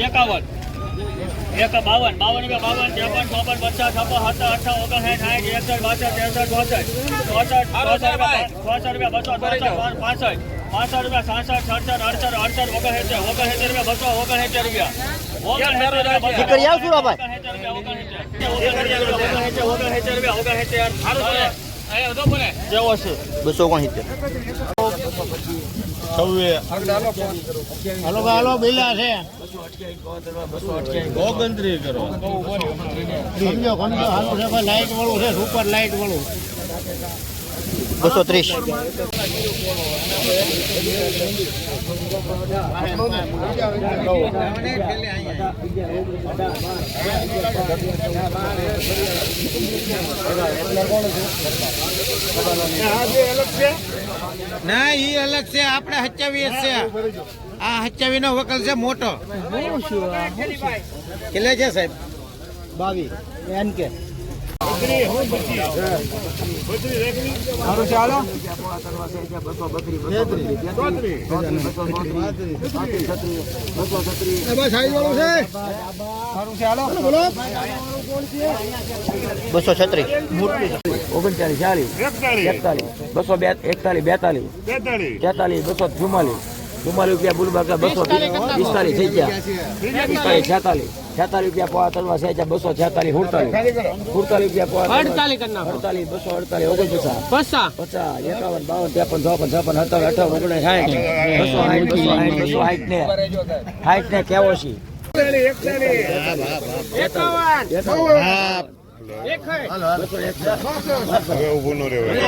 એકાવન એક બાવન બાવન બે બાવન ત્રેપન ચોપન પચાસ છપ્પન સત્તર અઠા ઓગણ સાઠ સાઠ એકસઠ બાસઠ ત્રેસઠ ચોસઠ ચોસઠ ચોસઠ રૂપિયા ચોસઠ રૂપિયા બસો ચોસઠ પાસઠ પાસઠ રૂપિયા સાસઠ સડસઠ અડસઠ અડસઠ ઓગણ સિત્તેર ઓગણ સિત્તેર રૂપિયા બસો ઓગણ સિત્તેર રૂપિયા ઓગણ સિત્તેર રૂપિયા બસો કરી બસો હાલો બિલા છે ઓગણત્રીસ કરો સમજો સમજો લાઈટ વાળું છે સુપર લાઈટ વાળું બસો ત્રીસ ના ઈ અલગ છે. આપણે હચાવી છે. આ હચાવી નો વકલ છે મોટો. કેટલે છે સાહેબ? બાવીસ. એન કે. બસો છત્રીસ ઓગણચાલીસ ચાલીસ એકતાલીસ બસો બે એકતાલીસ બેતાલીસ તેતાલીસ બસો ચુમ્માલીસ ચુમ્માલીસ રૂપિયા બુલબાકા બસો પિસ્તાલીસ થઈ ગયા. પિસ્તાલીસ છેતાલીસ. છેતાલીસ રૂપિયા પોવા તલવા છે બસો છેતાલીસ સુડતાલીસ. સુડતાલીસ રૂપિયા પોવા અડતાલીસ અડતાલીસ બસો અડતાલીસ ઓગણ પચાસ. પચાસ એકાવન બાવન ત્રેપન ચોપન છપ્પન સત્તાવન અઠાવન ઓગણીસ સાઠ. બસો સાઠ બસો સાઠ બસો સાઠ ને. સાઠ ને કેવોસી હવે ઊભું ન રહેવાય.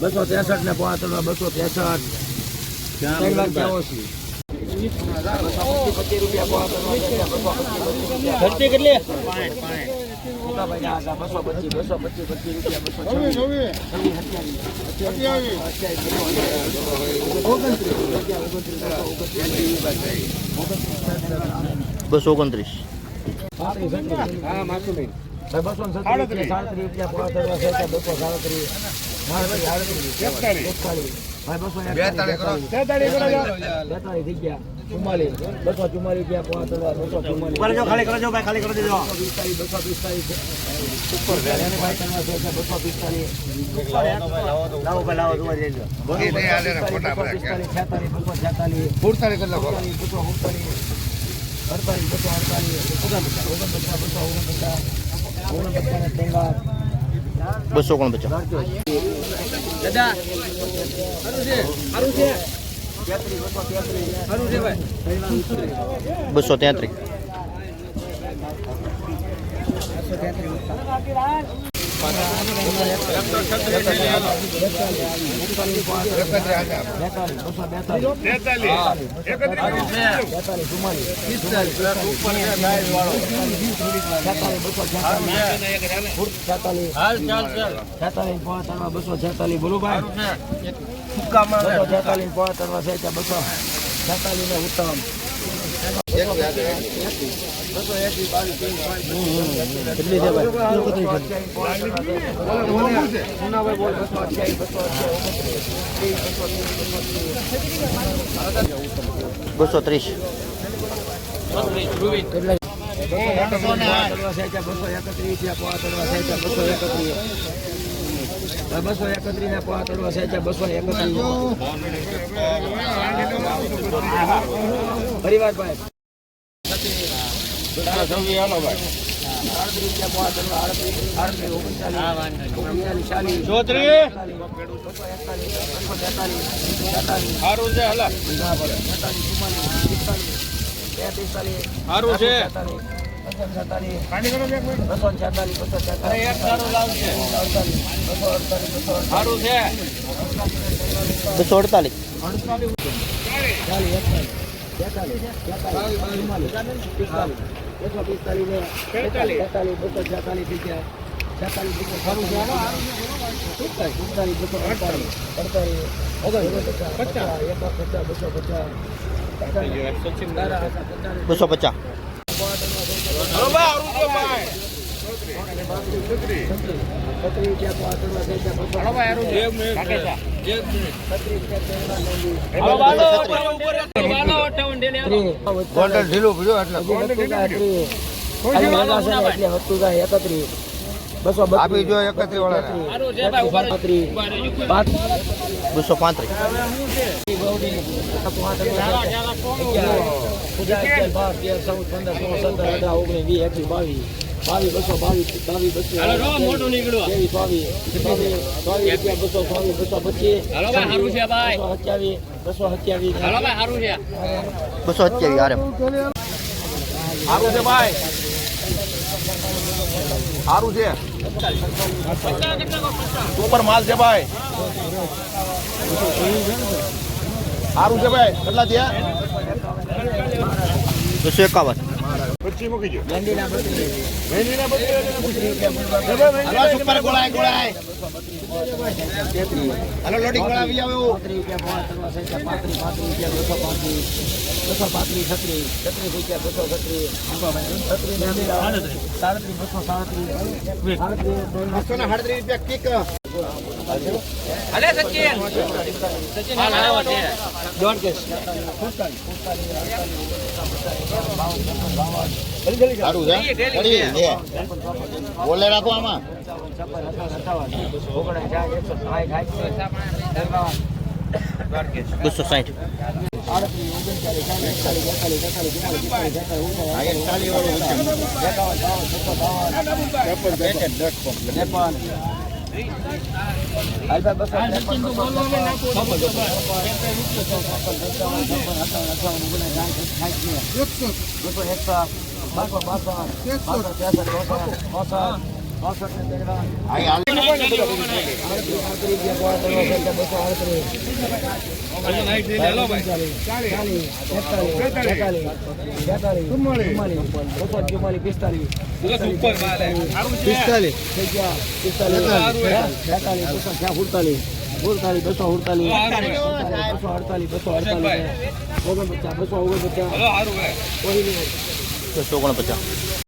બસો ત્રેસઠ ને પાંચ બસો ત્રેસઠ. ખર્ચે કેટલી બસો પચીસ બસો પચીસ પચીસ રૂપિયા બસો છવ્વીસ, છવ્વીસ, સત્યાવીસ, અઠ્યાવીસ, ઓગણત્રીસ, બસો રૂપિયા સાડત્રીસ રૂપિયા ત્યાં બસો સાડત્રીસ સાડત્રીસ ભાઈ બસો થઈ ગયા. ચુમ્માલીસ. બસો ચુમ્માલીસ બસો ચુમ્માલીસ. ખાલી કરજો ભાઈ ખાલી કરી દેજો બસો પિસ્તાલીસ બસો પિસ્તાલીસ ઉપર એને ભાઈ એટલે બસો પિસ્તાલીસ લાવો ભાઈ લાવો જોવા હાલે બસો પિસ્તાલીસ છેતાલીસ બસો છેતાલીસ ફૂટતાળી કરી બસો અડતાલીસ અડતાલીસ બસો અડતાલીસ ઓગણપચાસ ઓગણપચાસ બસો ઓગણપચાસ ઓગણપચાસ ને બસો ઓગણપચાસ દાદા સારું છે? સારું છે? બસો તેત્રીસ બસો છેતાલીસ બોલો ભાઈ બસો છેતાલીસ પાંચ છે ત્યાં બસો. છેતાલીસ ને ઉત્તમ બસો ત્રીસ. બસો એકત્રીસ બસો એકત્રીસ બસો એકત્રીસ ને પોવા તળવા છે બસો એકત્રીસ. તેતાલીસ તેતાલીસ સારું છે. બસો છેતાલીસ બસો છેતાલીસ બસો અડતાલીસ બસો પચાસ. એક પચાસ બસો આપી જો એકત્રી વાળાને બસો પાંત્રીસ. બાવીસ બસો બાવીસ બાવીસ બસો મોટું નીકળ્યું બાવીસ બાવીસ બસો ચોવીસ બસો સત્યાવીસ બસો આરે સારું છે ભાઈ સારું છે માલ છે ભાઈ સારું છે ભાઈ. કેટલા થયા? બસો એકાવન. પછી મૂકી દો હાલો સુપર ગોળાય ગોળાય. હાલો લોડિંગ ગોળા આવી આવો. પાંત્રીસ રૂપિયા પાંત્રીસ બસો પાંત્રીસ બસો પાંત્રીસ છત્રીસ છત્રીસ રૂપિયા બસો છત્રીસ. સાડત્રીસ. બસો સાડત્રીસ. સાડત્રીસ બસો ને સાડત્રીસ રૂપિયા કિક. અલે સચિન. સચિન દોઢ કેસ બોલે રાખો આમાં. બસો સાઠ. આ એક ચાલી વાળું છે દસ નેપાલ બસો પિસ્તાલીસ સુડતાલીસ બસો સુડતાલીસ બસો અડતાલીસ બસો અડતાલીસ ઓગણપચાસ બસો ઓગણપચાસ ઓગણપચાસ